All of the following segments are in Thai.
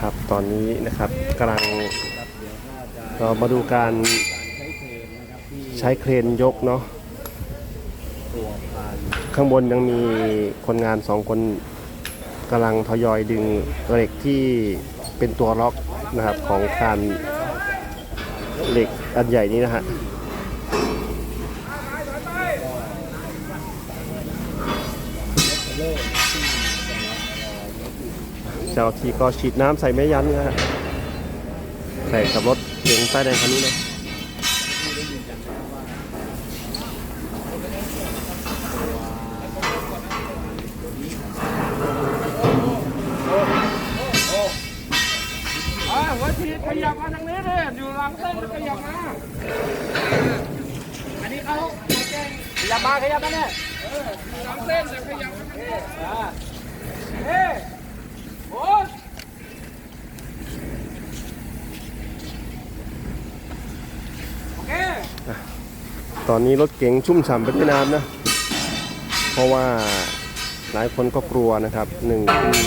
ครับ ตอนนี้นะครับกำลังเรามาดูการใช้เครนยกเนาะข้างบนยังมีคนงานสองคนกำลังทยอยดึงเหล็กที่เป็นตัวล็อกนะครับของการเหล็กอันใหญ่นี้นะฮะ เจ้าที่ก็ฉีดน้ำใส่แม่ยันนะฮะใส่กับรถเก๋งป้แดงคันนี้เลยอ่าหัวฉีขยับมาทางนี้เลยอยู่หลังเส้นขยับมา อันนี้เขาขยับมาขยับมาเนี่ยหลังเส้นขยับมาทางนี้เฮ้ ตอนนี้รถเก๋งชุ่มฉ่ำไปด้วยน้ำนะ เพราะว่าหลายคนก็กลัวนะครับหนึ่งคือ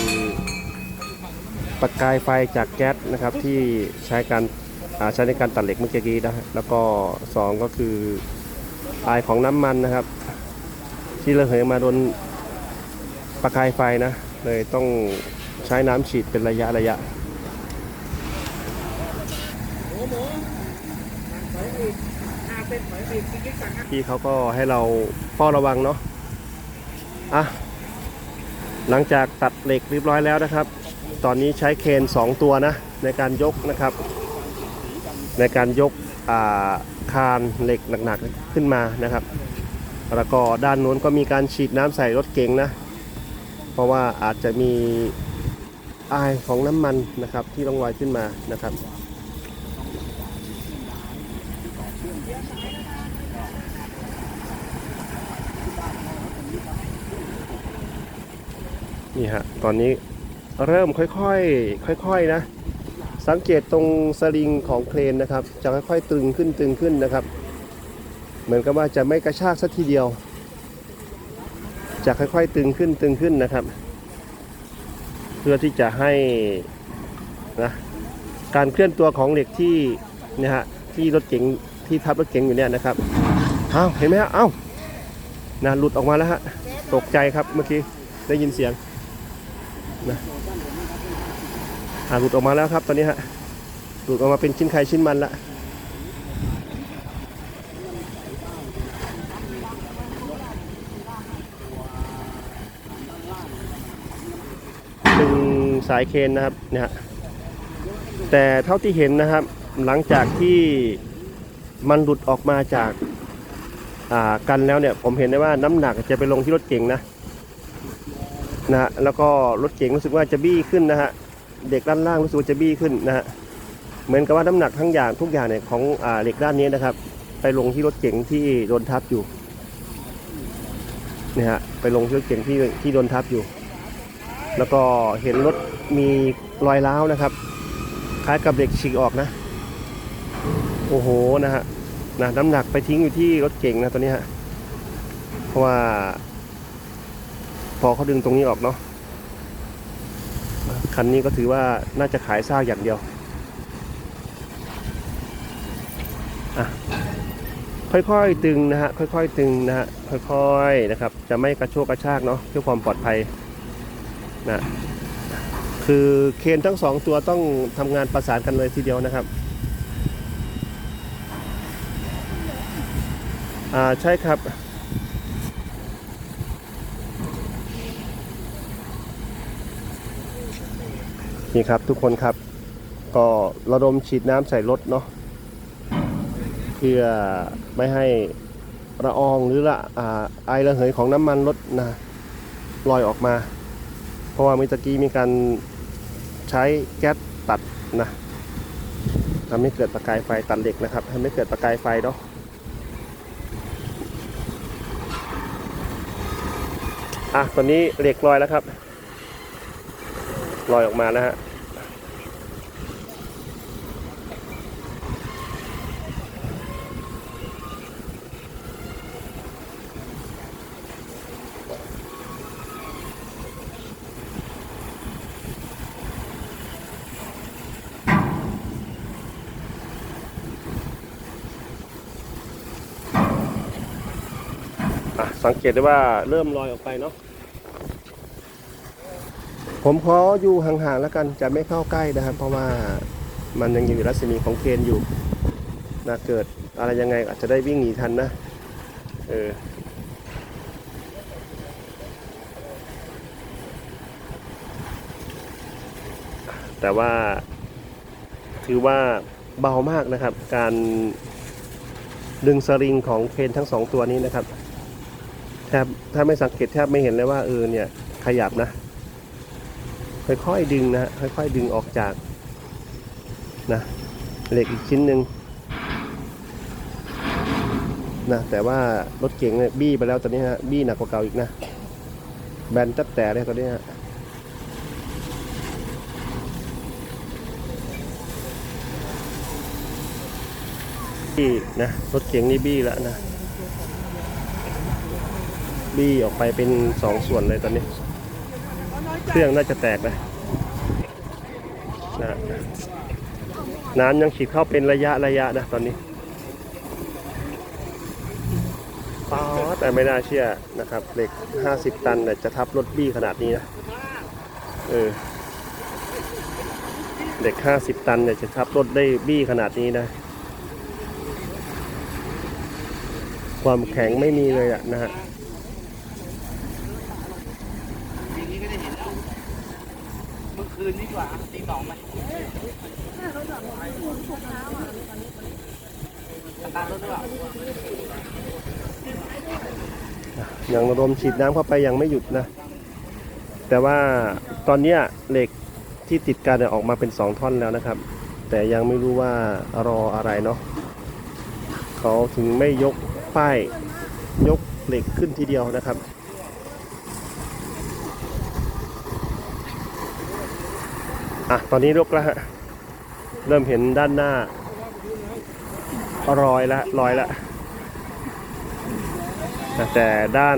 ประกายไฟจากแก๊สนะครับที่ใช้การใช้ในการตัดเหล็กเมื่อกี้นะแล้วก็สองก็คือลายของน้ำมันนะครับ ที่ระเหยมาโดนประกายไฟนะ เลยต้อง ใช้น้ำฉีดเป็นระยะระยะพี่เขาก็ให้เราเฝ้าระวังเนาะอะหลังจากตัดเหล็กเรียบร้อยแล้วนะครับ ตอนนี้ใช้เคน 2 ตัวนะในการยกนะครับ ในการยกาคานเหล็กหนักๆขึ้นมานะครับ แล้วก็ด้านนู้นก็มีการฉีดน้ำใส่รถเก๋งนะ เพราะว่าอาจจะมี อายของน้ำมันนะครับที่ต้องลอยขึ้นมานะครับนี่ฮะตอนนี้เริ่มค่อยๆค่อยๆนะ สังเกตตรงสลิงของเครนนะครับ จะค่อยๆตึงขึ้นตึงขึ้นนะครับ เหมือนกับว่าจะไม่กระชากสักทีเดียว จะค่อยๆตึงขึ้นตึงขึ้นนะครับ เพื่อที่จะให้นะการเคลื่อนตัวของเหล็กที่นี่ยฮะที่รถเก๋งที่ทับรถเก๋งอยู่เนี่ยนะครับอ้าวเห็นไหมฮะเอ้านะหลุดออกมาแล้วฮะตกใจครับเมื่อกี้ได้ยินเสียงอ่าหลุดออกมาแล้วครับตอนนี้ฮะหลุดออกมาเป็นชิ้นไข่ชิ้นมันละ สายเคนนะครับเนี่ยฮะแต่เท่าที่เห็นนะครับ หลังจากที่มันหลุดออกมาจากกันแล้วเนี่ยผมเห็นได้ว่าน้ำหนักจะไปลงที่รถเก๋งนะนะฮะแล้วก็รถเก๋งรู้สึกว่าจะบี้ขึ้นนะฮะเด็กด้านล่างรู้สึกว่าจะบี้ขึ้นนะฮะเหมือนกับว่าน้ำหนักทั้งอย่างทุกอย่างเนี่ยของอเหล็กด้านนี้นะครับ ไปลงที่รถเก๋งที่โดนทับอยู่เนี่ยฮะไปลงที่รถเก๋งที่ที่โดนทับอยู่ แล้วก็เห็นรถมีรอยร้าวนะครับ คล้ายกับเหล็กฉีกออกนะ โอ้โหนะฮะนะน้ำหนักไปทิ้งอยู่ที่รถเก๋งนะตัวนี้ฮะเพราะว่า พอเขาดึงตรงนี้ออกเนาะคันนี้ก็ถือว่าน่าจะขายซากอย่างเดียวค่อยๆ ตึงนะฮะ ค่อยๆ ตึงนะฮะ ค่อยๆ นะครับ จะไม่กระโชกกระชากเนาะเพื่อความปลอดภัย นะคือเคนทั้งสองตัวต้องทำงานประสานกันเลยทีเดียวนะครับอ่าใช่ครับนี่ครับทุกคนครับก็ระดมฉีดน้ำใส่รถเนาะเพื่อไม่ให้ละอองหรือละอ่าไอระเหยของน้ำมันรถนะลอยออกมา ราะว่าเมื่อกี้มีการใช้แก๊สตัดนะทำให้เกิดประกายไฟตัดเหล็กนะครับทำให้เกิดประกายไฟเนาะอะตอนนี้เหล็กลอยแล้วครับลอยออกมาแล้วฮะ สังเกตได้ว่าเริ่มลอยออกไปเนาะผมขออยู่ห่างๆแล้วกันจะไม่เข้าใกล้นะครับ เพราะว่ามันยังอยู่ในรัศมีของเคนอยู่นะเกิดอะไรยังไงอาจจะได้วิ่งหนีทันนะเออแต่ว่าถือว่าเบามากนะครับ การดึงสลิงของเคนทั้งสองตัวนี้นะครับ แทบถ้าไม่สังเกตแทบไม่เห็นเลยว่าเออเนี่ยขยับนะ ค่อยๆดึงนะฮะค่อยๆดึงออกจากนะเหล็กอีกชิ้นหนึ่งนะแต่ว่ารถเก๋งเนี่ยบี้ไปแล้วตอนนี้ฮะบี้หนักกว่าเก่าอีกนะแบนตับแต่เลยตอนนี้ฮะบี้นะรถเก๋งนี่บี้แล้วนะ บี้ออกไปเป็นสองส่วนเลยตอนนี้ เครื่องน่าจะแตกนะนะน้ำยังฉีดเข้าเป็นระยะระยะนะตอนนี้ป๊าดแต่ไม่น่าเชื่อนะครับเหล็ก 50 ตันเนี่ยจะทับรถบี้ขนาดนี้นะเออเหล็ก 50 ตันเนี่ยจะทับรถได้บี้ขนาดนี้นะ ความแข็งไม่มีเลยอะนะฮะ ปีนี้ก็ได้เห็นแล้วเมื่อคืนนี้กว่า ตีสองไหมสตาร์ทรถด้วยยังระดมฉีดน้ำเข้าไปยังไม่หยุดนะ แต่ว่าตอนนี้เหล็กที่ติดกันเนี่ยออกมาเป็นสองท่อนแล้วนะครับ แต่ยังไม่รู้ว่ารออะไรเนาะเขาถึงไม่ยกป้ายยกเหล็กขึ้นทีเดียวนะครับ อะ ตอนนี้ยกแล้วฮะ เริ่มเห็นด้านหน้ารอยละรอยละ แต่ด้าน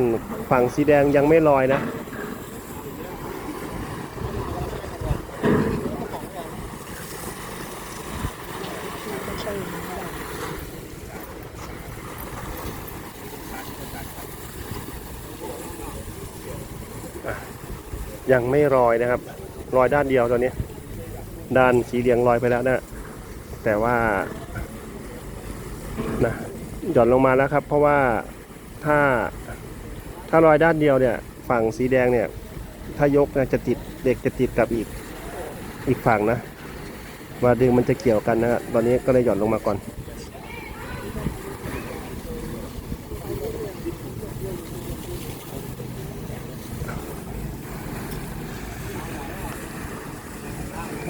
ฝั่งสีแดงยังไม่ลอยนะ ยังไม่ลอยนะครับลอยด้านเดียวตอนนี้ ด้านสีเหลืองลอยไปแล้วนะแต่ว่านะหย่อนลงมาแล้วครับ เพราะว่าถ้าถ้าลอยด้านเดียวเนี่ย ฝั่งสีแดงเนี่ย ถ้ายกนะจะติดเด็กจะติดกับอีกอีกฝั่งนะว่าดึงมันจะเกี่ยวกันนะตอนนี้ก็เลยหย่อนลงมาก่อน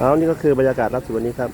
เอานี่ก็คือบรรยากาศล่าสุดวันนี้ครับ